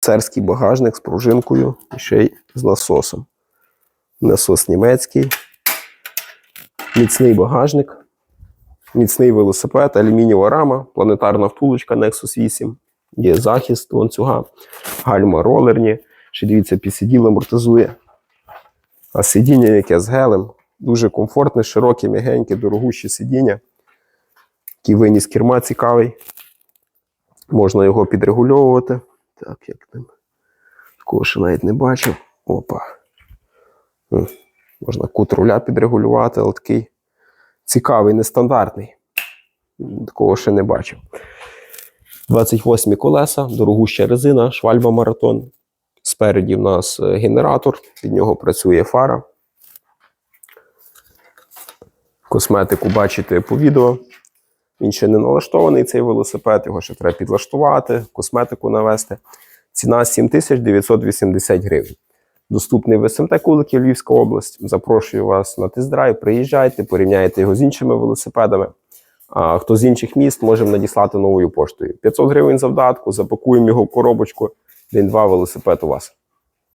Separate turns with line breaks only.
Царський багажник з пружинкою і ще й з насосом. Насос німецький. Міцний багажник. Міцний велосипед, алюмінієва рама, планетарна втулочка Nexus 8. Є захист ланцюга, гальма ролерні. Ще дивіться, підсиділ амортизує. А сидіння яке з гелем. Дуже комфортне, широке, м'ягеньке, дорогущі сидіння. Такий виніс керма цікавий. Можна його підрегульовувати. Так, як там. Такого ще навіть не бачив. Опа. М, Можна кут руля підрегулювати, але такий цікавий, нестандартний. Такого ще не бачив. 28 колеса, дорогуща резина, швальба маратон. Спереді в нас е, генератор, від нього працює фара. Косметику бачите по відео. Він ще не налаштований цей велосипед, його ще треба підлаштувати, косметику навести. Ціна 7980 гривень. Доступний в СМТ Кулики, Львівська область. Запрошую вас на тест-драйв, приїжджайте, порівняйте його з іншими велосипедами. А хто з інших міст, можемо надіслати новою поштою. 500 гривень за вдатку, запакуємо його в коробочку. День-два велосипед у вас.